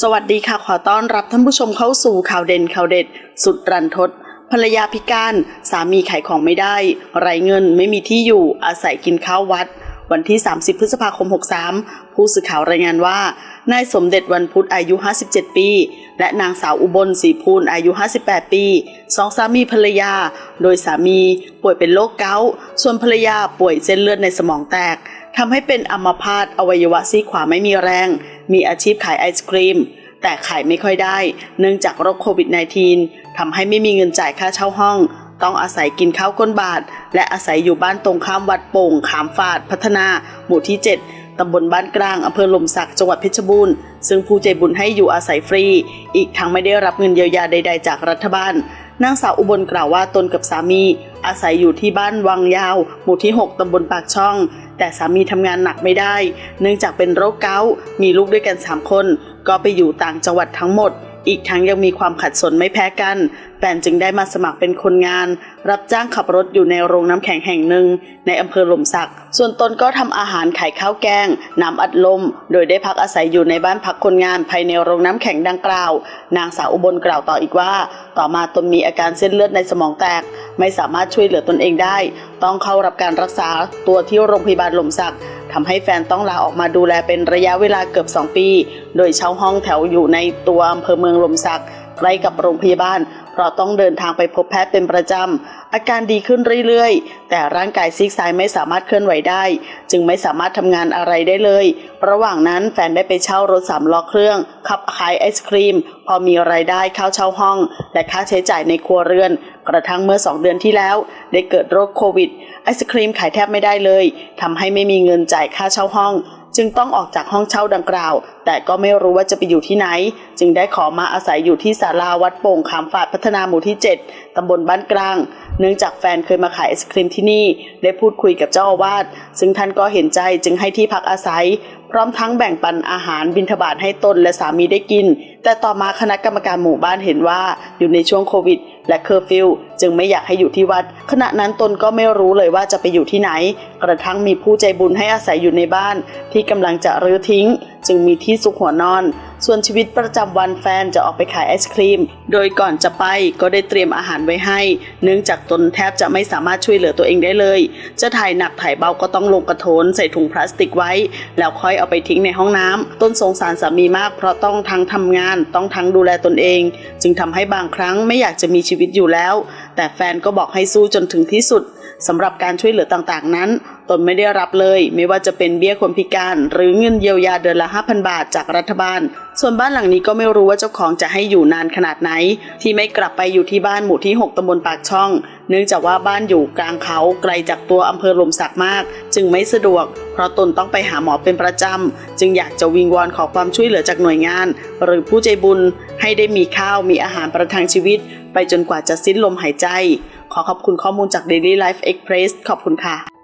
สวัสดีค่ะ ขอต้อนรับท่านผู้ชมเข้าสู่ข่าวเด่นข่าวเด็ด สุดรันทดภรรยาพิการ สามีขายของไม่ได้ ไร้เงินไม่มีที่อยู่อาศัยกินข้าววัด วันที่ 30 พฤษภาคม 63 ผู้สื่อข่าวรายงานว่า นายสมเด็จวันพุธอายุ 57 ปี และนางสาวอุบลศรีภูลอายุ 58 ปีสองสามีภรรยา โดยสามีป่วยเป็นโรคเกาต์ส่วนภรรยาป่วยเส้นเลือดในสมองแตกทำให้เป็นอัมพาตอวัยวะซีขวาไม่มีแรง มีอาชีพขายไอศครีม แต่ขายไม่ค่อยได้ เนื่องจากโรคโควิด -19 ทำให้ไม่มีเงินจ่ายค่าเช่าห้อง ต้องอาศัยกินข้าวก้นบาท และอาศัยอยู่บ้านตรงข้ามวัดโป่งขามฝาด พัฒนา หมู่ที่ 7ตำบลบ้านกลางอำเภอหลมสักจังหวัดเพชรบูรณ์ ซึ่งผู้ใจบุญให้อยู่อาศัยฟรี อีกทั้งไม่ได้รับเงินเยียวยาใด ๆ จากรัฐบาลนางสาวอุบลกล่าวว่าตนกับสามี อาศัยอยู่ที่บ้านวังยาว หมู่ที่ 6 ตำบลปากช่อง แต่สามีทำงานหนักไม่ได้ เนื่องจากเป็นโรคเกาต์มีลูกด้วยกัน 3 คน ก็ไปอยู่ต่างจังหวัดทั้งหมด อีกทั้งยังมีความขัดสนไม่แพ้กัน แฟนจึงได้มาสมัครเป็นคนงาน รับจ้างขับรถอยู่ในโรงน้ำแข็งแห่งหนึ่ง ในอำเภอหล่มสัก ส่วนตนก็ทำอาหารขายข้าวแกง น้ำอัดลม โดยได้พักอาศัยอยู่ในบ้านพักคนงานภายในโรงน้ำแข็งดังกล่าว นางสาวอุบลกล่าวต่ออีกว่า ต่อมาตนมีอาการเส้นเลือดในสมองแตก ไม่สามารถช่วยเหลือตนเองได้ ต้องเข้ารับการรักษาตัวที่โรงพยาบาลหล่มสัก ทำให้แฟนต้องลาออกมาดูแลเป็นระยะเวลาเกือบ 2 ปี โดยเช่าห้องแถวอยู่ในตัวอำเภอเมืองลมสักใกล้กับโรงพยาบาล เพราะต้องเดินทางไปพบแพทย์เป็นประจำ อาการดีขึ้นเรื่อยๆ แต่ร่างกายซีกซ้ายไม่สามารถเคลื่อนไหวได้ จึงไม่สามารถทำงานอะไรได้เลย ระหว่างนั้นแฟนได้ไปเช่ารถสามล้อเครื่อง ขับขายไอศครีม พอมีรายได้เข้าเช่าห้อง และค่าใช้จ่ายในครัวเรือน กระทั่งเมื่อ 2 เดือนที่แล้ว ได้เกิดโรคโควิด ไอศครีมขายแทบไม่ได้เลยทำให้ไม่มีเงินจ่ายค่าเช่าห้อง จึงต้องออกจากห้องเช่าดังกล่าว แต่ก็ไม่รู้ว่าจะไปอยู่ที่ไหน จึงได้ขอมาอาศัยอยู่ที่ศาลาวัดโป่งขามฝาดพัฒนาหมู่ที่ 7 ตำบลบ้านกลาง เนื่องจากแฟนเคยมาขายไอศครีมที่นี่ ได้พูดคุยกับเจ้าอาวาส ซึ่งท่านก็เห็นใจจึงให้ที่พักอาศัย พร้อมทั้งแบ่งปันอาหารบิณฑบาตให้ตนและสามีได้กิน แต่ต่อมาคณะกรรมการหมู่บ้านเห็นว่าอยู่ในช่วงโควิด และเคอร์ฟิว จึงไม่อยากให้อยู่ที่วัด ขณะนั้นตนก็ไม่รู้เลยว่าจะไปอยู่ที่ไหน กระทั่งมีผู้ใจบุญให้อาศัยอยู่ในบ้าน ที่กำลังจะรื้อทิ้ง จึงมีที่ซุกหัวนอน ส่วนชีวิตประจำวันแฟนจะออกไปขายไอศครีม โดยก่อนจะไปก็ได้เตรียมอาหารไว้ให้ เนื่องจากตนแทบจะไม่สามารถช่วยเหลือตัวเองได้เลย จะถ่ายหนักถ่ายเบาก็ต้องลงกระโถนใส่ถุงพลาสติกไว้ แล้วค่อยเอาไปทิ้งในห้องน้ำต้นสงสารสามีมากเพราะต้องทั้งทำงานต้องทั้งดูแลตนเอง จึงทำให้บางครั้งไม่อยากจะมีชีวิตอยู่แล้ว แต่แฟนก็บอกให้สู้จนถึงที่สุดสำหรับการช่วยเหลือต่างๆนั้น ตนไม่ได้รับเลย ไม่ว่าจะเป็นเบี้ยคนพิการ หรือเงินเยียวยาเดือนละ 5,000 บาทจากรัฐบาล ส่วนบ้านหลังนี้ก็ไม่รู้ว่าเจ้าของจะให้อยู่นานขนาดไหน ที่ไม่กลับไปอยู่ที่บ้านหมู่ที่ 6ตำบลปากช่อง เนื่องจากว่าบ้านอยู่กลางเขาไกลจากตัวอำเภอลมสักมาก จึงไม่สะดวก เพราะตนต้องไปหาหมอเป็นประจำ จึงอยากจะวิงวอนขอความช่วยเหลือจากหน่วยงาน หรือผู้ใจบุญให้ได้มีข้าวมีอาหารประทังชีวิต ไปจนกว่าจะสิ้นลมหายใจ ขอขอบคุณข้อมูลจาก Daily Life Express ขอบคุณค่ะ